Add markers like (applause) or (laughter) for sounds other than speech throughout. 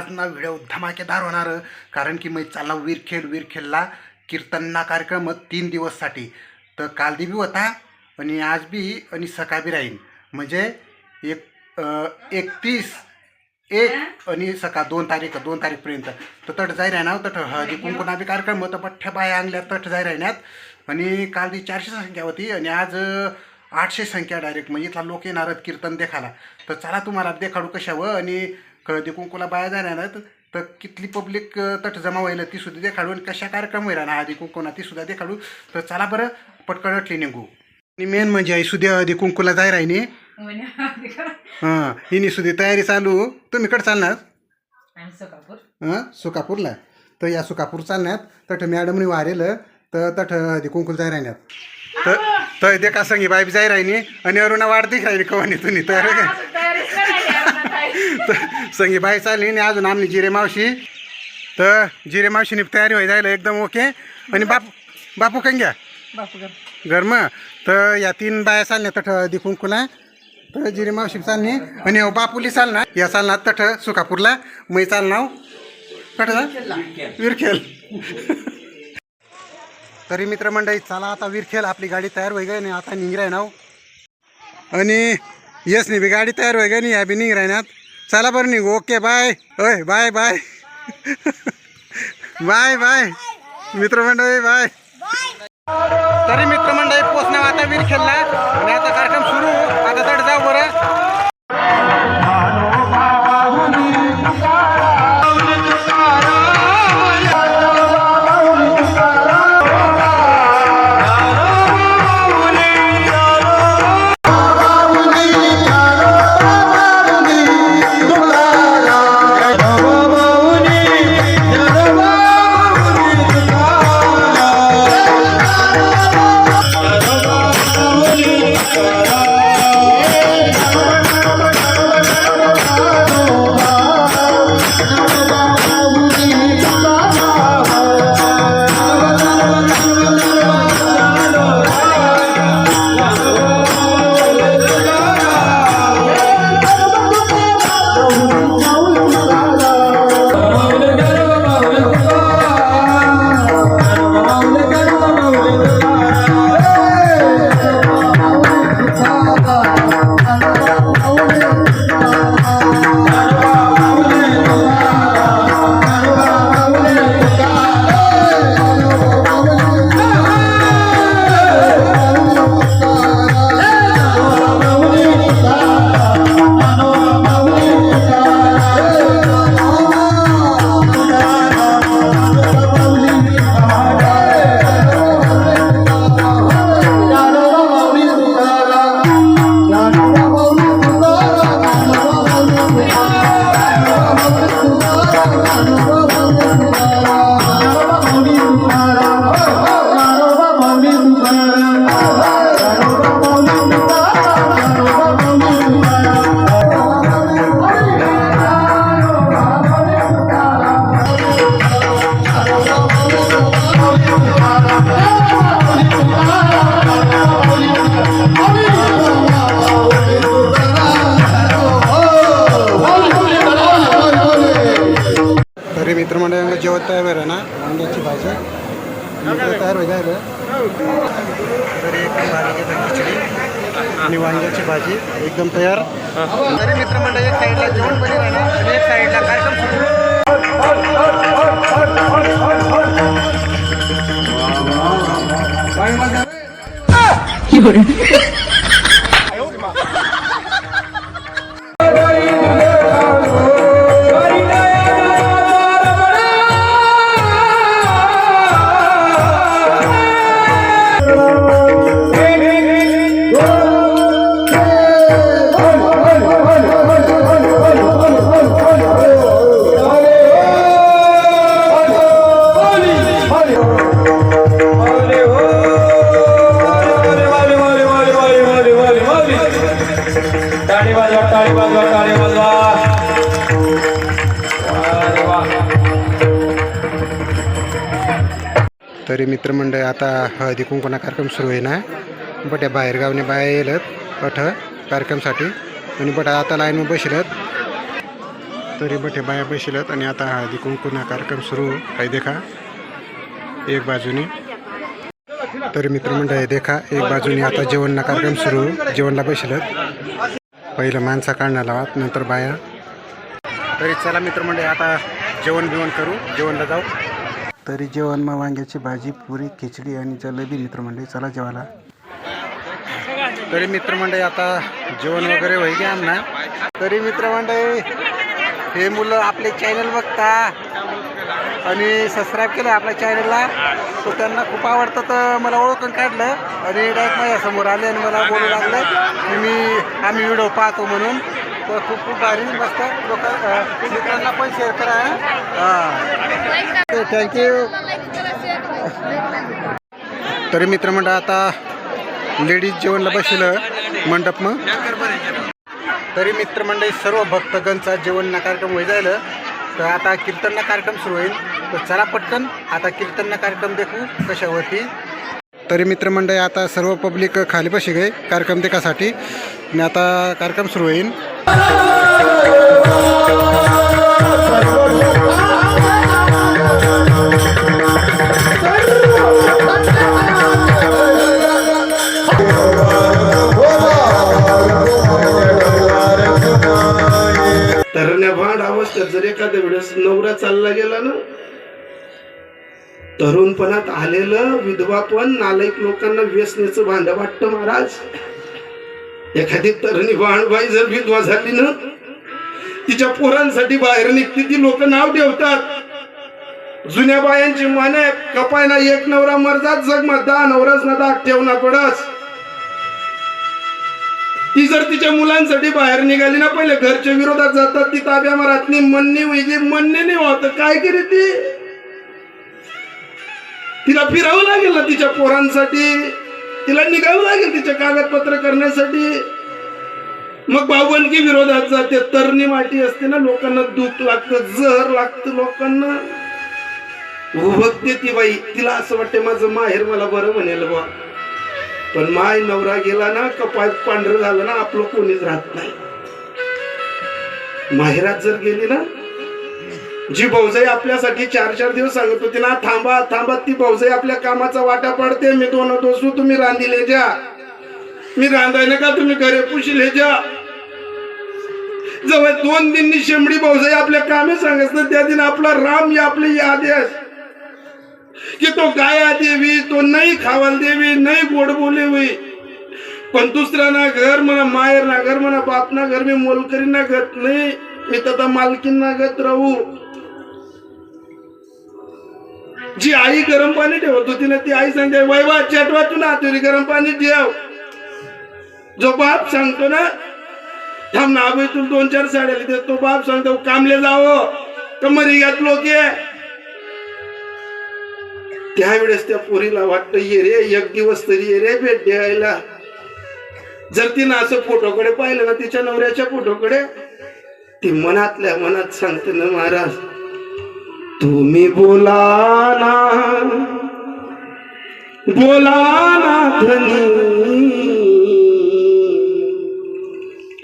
आज ना व्हिडिओ धमाकेदार होणार. कारण की मी चालला विरखेड विरखेडला कीर्तनना कार्यक्रम तीन दिवससाठी. तर काल बी होता आणि आज बी आणि सकाळ बी राहीन. म्हणजे एक एकतीस एक आणि सकाळ दोन तारीख दोन तारीखपर्यंत. तर तट जाय राहणार हो तट? हळदी कुंकुना बी कार्यक्रम होतं पठ्ठ्या बाया आणल्या तट जाय राहण्यात आणि काल बी चारशे संख्या होती आणि आज आठशे संख्या डायरेक्ट म्हणजे इथला लोक येणार कीर्तन देखायला. तर चला तुम्हाला देखाडू कशावं आणि हळदी कुंकुला बाया जाणार तर कितली पब्लिक तट जमा व्हायला ती सुद्धा देखाडू आणि कशा कार्यक्रम होईल ना हळदी कुंकुना ती सुद्धा देखाडू तर चला बरं पटकन अटली निघू. आणि मेन म्हणजे आई सुद्धा हळदी कुंकुला जाय राहिनी हां हिनी सुद्धा तयारी चालू. तुम्ही कडे चालणार? हां सुकापूरला. तर या सुकापूर चालण्यात तठ मॅडमने वारेलं. तर तठ हळदी कुंकुल जाय राहण्यात तर तर ते का संगी बाई जाय राहिनी आणि अरुणा दिख राहिली कवानी तुम्ही. तर तर संगी बाई चालली आणि अजून आमनी जिरे मावशी. तर जिरे मावशीने तयारी व्हाय जायला एकदम ओके. आणि बापू बापू कंग्या गरम तर या तीन बाया चालल्या तठ हळदी कुंकुला तर जिरे मावशी चालली. आणि बापूली चालणार. या चालणार तठ सुकापूरला मै चालणार. कट विरखेल. तरी मित्रमंडळी चला आता विरखेल. आपली गाडी तयार होई गई आणि आता निघराय नाव आणि येस नाही बी गाडी तयार होई गई नाही या बी निघरायनात चला बरं निघू. Okay bye. ओय बाय बाय. (laughs) Bye bye. मित्रमंडळी बाय. तरी मित्रमंडळी पोचणार आता विरखेलला आणि आता कार्यक्रम सुरू. आहे ना वांग्याची भाजी. तयार तरी एकदम खिचडी आणि वांग्याची भाजी एकदम तयार. तरी मित्रमंडळ एक साईडला जेवण बरी राहणार आणि एक साईडला कार्यक्रम सुरू. तरी मित्रमंडळ आता हळदी कुंकणा कार्यक्रम सुरू आहे ना बट या बाहेरगावने बाया येलत अठ कार्यक्रमसाठी. आणि बट आता लाईनवर बसलत. तरी बठे बाया बसलत आणि आता हळदी कुंकुना कार्यक्रम सुरू. आहे देखा. एक बाजूने. तरी मित्रमंडळ आहे देखा. एक बाजूने आता जेवणना कार्यक्रम सुरू. जेवणला बसलत. पहिलं माणसा काढणार लावात नंतर बाया. तरी चला मित्रमंडळी आता जेवण बिवण करू. जेवणला जाऊ. तरी जेवण मग वांग्याची भाजी पुरी खिचडी आणि जलेबी मित्रमंडळी. चला जेवायला. तरी मित्रमंडळी आता जेवण वगैरे होई घ्या ना? तरी मित्रमंडळी हे मुलं आपले चॅनल बघता. आणि सबस्क्राईब केलं आपल्या चॅनलला तर त्यांना खूप आवडतं तर मला ओळखून काढलं. आणि डायरेक्ट माझ्यासमोर आले आणि मला बोलू लागलं की मी आम्ही व्हिडिओ पाहतो म्हणून. तर खूप खूप भारी मस्त लोक मित्रांना पण शेअर करा हां. थँक्यू तरी मित्रमंडळ आता लेडीज जेवणला बसलं मंडप मग. तरी मित्रमंडळी सर्व भक्तगणचा जेवण कार्यक्रम होई जायला. तर आता कीर्तनना कार्यक्रम सुरू होईल. तर चला पटकन आता कीर्तनना कार्यक्रम देखू कशावरती. तरी मित्रमंडळी आता सर्व पब्लिक खाली बशी गई कार्यक्रम देखासाठी. आणि आता कार्यक्रम सुरू होईल तर भांड अवस्थेत जर एखाद्या वेळेस नवरा चालला गेला ना तरुणपणात आलेलं विधवात्वन नालायक लोकांना व्यसनेचं भांड वाटतं महाराज. एखादी तरुणी बाई जर विधवा झाली ना तिच्या पोरांसाठी बाहेर निघते ती लोक नाव ठेवतात. जुन्या बायांची माने कपायना एक नवरा मरजात जगमा दहा नवराच ना दाग ठेवना पडस. ती जर तिच्या मुलांसाठी बाहेर निघाली ना पहिले घरच्या विरोधात जातात ती ताब्या मरातनी म्हणणे म्हणजे म्हणणे नाही होत काय करे ती? तिला फिरावं लागेल ना तिच्या पोरांसाठी. तिला निघावं लागेल तिचे कागदपत्र करण्यासाठी. मग बावनकी विरोधात जाते. तरणी माटी असते ना लोकांना दुःख लागतं जहर लागतं लोकांना. उभगते ती बाई. तिला असं वाटते माझं माहेर मला बरं म्हणेल बा पण माय नवरा गेला ना कपाय पांढरं झालं ना आपलं कोणीच राहत नाही. माहेरात जर गेली ना जी भाऊजाई आपल्यासाठी चार चार दिवस सांगत होती ना थांबा थांबा ती भाऊजाई आपल्या कामाचा वाटा पडते मी दोन दोसू तुम्ही रांधिले जा. मी रांधाय नका तुम्ही घरे पुशिले जा. जवळ दोन दिननी शेंबडी भाऊजाई आपल्या कामे सांगत ना त्या दिन आपला राम या आपले हे आदेश की तो गाया देवी तो नाही खावाल देवी नाही गोड बोले होई पण दुसरा ना घर म्हणा मायर ना घर म्हणा बाप ना घर मी मोलकरी ना गत नाही. मी तर मालकीन ना गत राहू. जी आई गरम पाणी ठेवत होती ना ती आई सांगते वैवा चटवा तू ना तुरी गरम पाणी देव. जो बाप सांगतो ना थांब ना तुला दोन चार साड्या देतो तो बाप सांगतो कामले जावं कमरी घ्यात लोक. त्यावेळेस त्या पोरीला वाटतं ये रे एक दिवस तरी ये रे भेट द्यायला. जर तिनं असं फोटोकडे पाहिलं ना तिच्या नवऱ्याच्या फोटोकडे ती मनातल्या मनात सांगते ना महाराज तुम्ही बोला ना बोला ना धनी।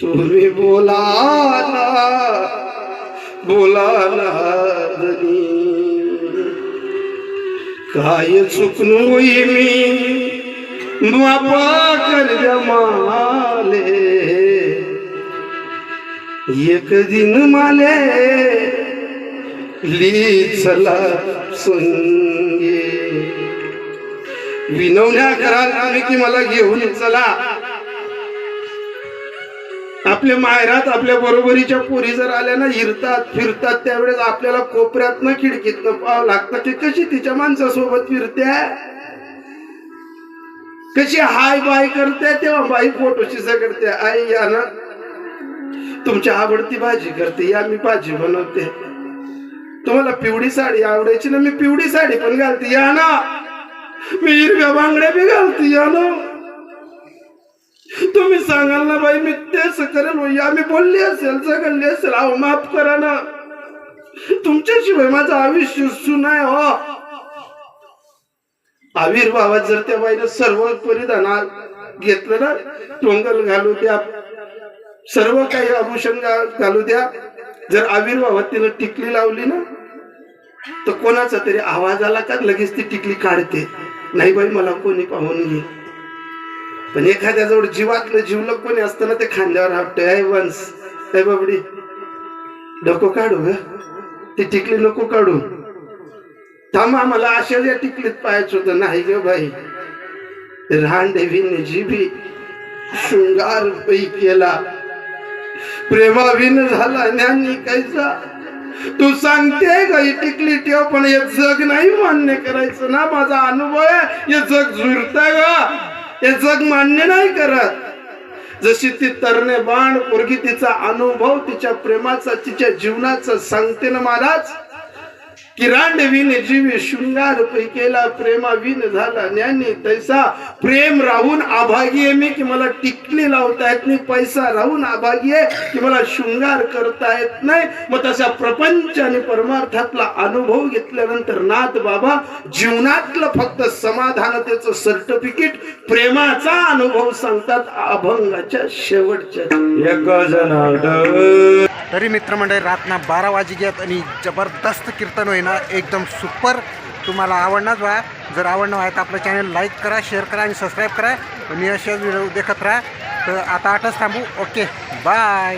तुम्ही बोला ना बोला ना धनी। काय चुकलोय मी बापा कर जमाले एक दिन माले चला संगे विनवण्या कराल आम्ही की मला घेऊन चला. आपल्या माहेरात आपल्या बरोबरीच्या पोरी जर आल्या ना हिरतात फिरतात त्यावेळेस आपल्याला कोपऱ्यातनं खिडकीतनं पाहावं लागतं की कशी तिच्या माणसासोबत फिरत्या. कशी हाय बाय करते तेव्हा बाई फोटोशी करते आई या ना. तुमची आवडती भाजी करते या मी भाजी बनवते. तुम्हाला पिवळी साडी आवडायची ना मी पिवळी साडी पण घालते. या ना. मी हिरव्या बांगड्या बी घालते या ना. तुम्ही सांगाल ना बाई मी तेच करेल. या मी बोलली असेल जगल्ली असेल. अहो माफ करा ना. तुमच्याशिवाय माझं आयुष्य सुनाय हो. आविर्भावात जर त्या बाईनं सर्व परिधान घेतलं ना टोंगल घालू द्या. सर्व काही आभूषण घालू द्या. जर आविर्भावात तिनं टिकली लावली ना तर कोणाचा तरी आवाज आला का लगेच ती टिकली काढते. नाही बाई मला कोणी पाहून घे. पण एखाद्याजवळ जीवातलं जीवलं कोणी असतं ना ते खांद्यावर आपटे आहे वंश काय बाबडी नको काढू ग. ती टिकली नको काढू. थांबा मला अशा या टिकलीत पाहायचं होतं. नाही ग बाई. रान देवीने जीबी शृंगार पै केला. प्रेमाविन झाला ज्ञानी कैसा? तू सांगते का टिकली ठेव पण हे जग नाही मान्य करायचं ना. माझा अनुभव आहे हे जग झुरतंय का हे जग मान्य नाही करत. जशी ती तरणे बाण पोरगी तिचा अनुभव तिच्या प्रेमाचा तिच्या जीवनाचा सांगते ना महाराज. किरांड विन जीवी शृंगार पैकेला प्रेमा विन झाला. ज्ञानी तैसा प्रेम राहून आभागी आहे मी की मला टिकली लावता येत नाही पैसा राहून आभागी आहे की मला शृंगार करता येत नाही. मग तसा प्रपंच आणि परमार्थातला अनुभव घेतल्यानंतर नाथ बाबा जीवनातलं फक्त समाधानतेचं सर्टिफिकेट प्रेमाचा अनुभव सांगतात अभंगाच्या शेवटच्या तरी मित्रमंडळी रातना बारा वाजी घेत आणि जबरदस्त कीर्तन होईना. एकदम सुपर तुम्हाला आवडणार व्हा जर आवडणं आहे तर आपलं चॅनल लाईक करा शेअर करा आणि सबस्क्राईब करा. आणि असे व्हिडिओ देखत राहा. तर आता आठच थांबू. Okay bye